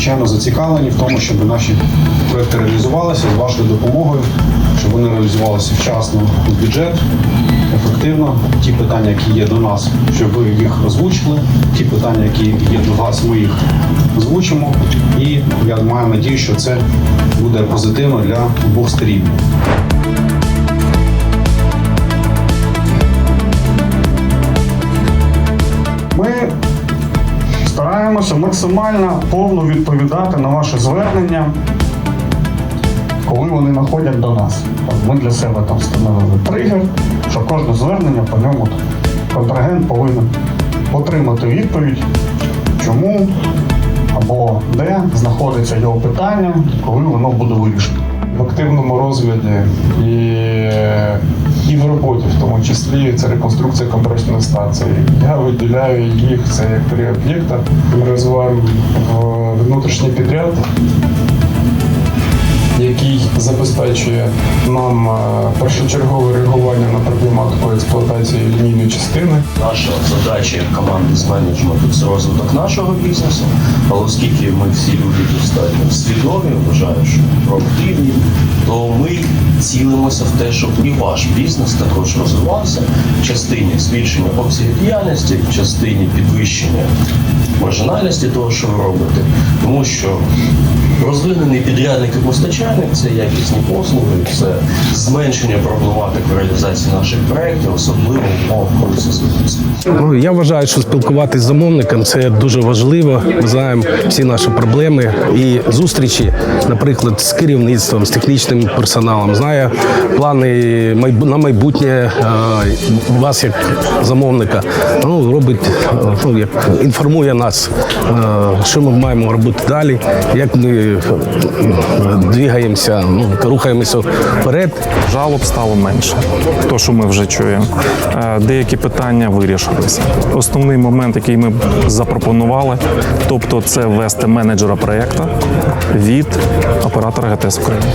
зацікавлені в тому, щоб наші проекти реалізувалися з вашою допомогою, щоб вони реалізувалися вчасно в бюджет, ефективно. Ті питання, які є до нас, щоб ви їх озвучили, ті питання, які є до вас, ми їх озвучимо. І я маю надію, що це буде позитивно для обох сторін. Стараємося максимально повно відповідати на ваші звернення, коли вони надходять до нас. Ми для себе там встановили тригер, що кожне звернення по ньому контрагент повинен отримати відповідь, чому або де знаходиться його питання, коли воно буде вирішено. в активному розгляді і, і в роботі, в тому числі це реконструкція компресної станції. Я виділяю їх це як три об'єкта. Ми розвиваємо внутрішній підряд, який забезпечує нам е, першочергове реагування на проблематику експлуатації лінійної частини. Наша задача як команди з менеджменту це розвиток нашого бізнесу. Але оскільки ми всі люди достатньо свідомі, вважаю, що проактивні, то ми цілимося в те, щоб і ваш бізнес також розвивався в частині збільшення обсягів діяльності, в частині підвищення маржинальності того, що ви робите, тому що розвинений підрядник і постачальник це якісні послуги, це зменшення проблематик в реалізації наших проєктів, особливо в. Ну, я вважаю, що спілкуватися з замовником це дуже важливо. Ми знаємо всі наші проблеми і зустрічі, наприклад, з керівництвом, з технічним персоналом. Знає плани на майбутнє е, вас як замовника. Ну робить е, ну, як інформує нас, е, що ми маємо робити далі, як ми двигаємося, ну рухаємося вперед. Жалоб стало менше, то що ми вже чуємо. Е, Деякі питання вирішилися. Основний момент, який ми запропонували, тобто це ввести менеджера проєкту від оператора ГТС України.